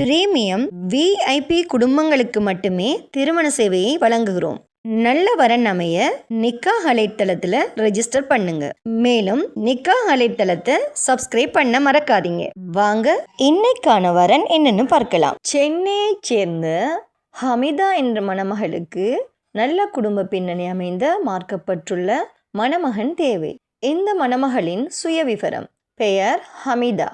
Premium VIP குடும்பங்களுக்கு மட்டுமே திருமண சேவையை வழங்குகிறோம். நல்ல வரன் அமைய நிக்கா அலைத்தளத்தில் ரெஜிஸ்டர் பண்ணுங்க. மேலும் நிக்கா அலைத்தளத்தை சப்ஸ்கிரைப் பண்ண மறக்காதீங்க. வாங்க இன்னைக்கான வரன் என்னன்னு பார்க்கலாம். சென்னையை சேர்ந்த ஹமிதா என்ற மணமகளுக்கு நல்ல குடும்ப பின்னணி அமைந்த மார்க்கப்பட்டுள்ள மணமகன் தேவை. இந்த மணமகளின் சுயவிவரம் பெயர் ஹமிதா.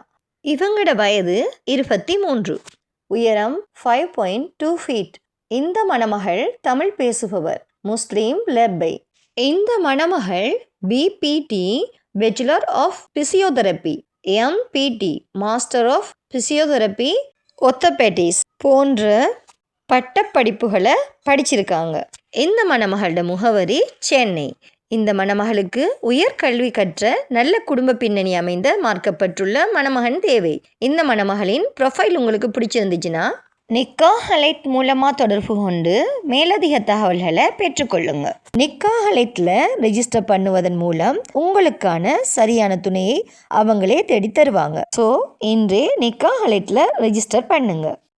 இவங்களோட வயது இருபத்தி மூன்று. உயரம் ஃபைவ் பாயிண்ட் டூ ஃபீட் இந்த மணமகள் தமிழ் பேசுபவர் முஸ்லீம் லெப்பை. இந்த மணமகள் BPT bachelor of physiotherapy MPT master of physiotherapy ஒத்தபெட்டிஸ் போன்ற பட்டப்படிப்புகளை படிச்சிருக்காங்க. இந்த மணமகளோட முகவரி சென்னை. இந்த மணமகளுக்கு உயர்கல்வி கற்ற நல்ல குடும்ப பின்னணி அமைந்த மார்க்கப்பட்டுள்ள மணமகன் தேவை. இந்த மணமகளின் ப்ரொஃபைல் உங்களுக்கு பிடிச்சிருந்துச்சுன்னா நிக்கா ஹலைட் மூலமாக தொடர்பு கொண்டு மேலதிக தகவல்களை பெற்றுக்கொள்ளுங்க. நிக்கா ஹலைட்டில் ரெஜிஸ்டர் பண்ணுவதன் மூலம் உங்களுக்கான சரியான துணையை அவங்களே தேடி தருவாங்க ஸோ இன்றே நிக்கா ஹலைட்டில் ரெஜிஸ்டர் பண்ணுங்கள்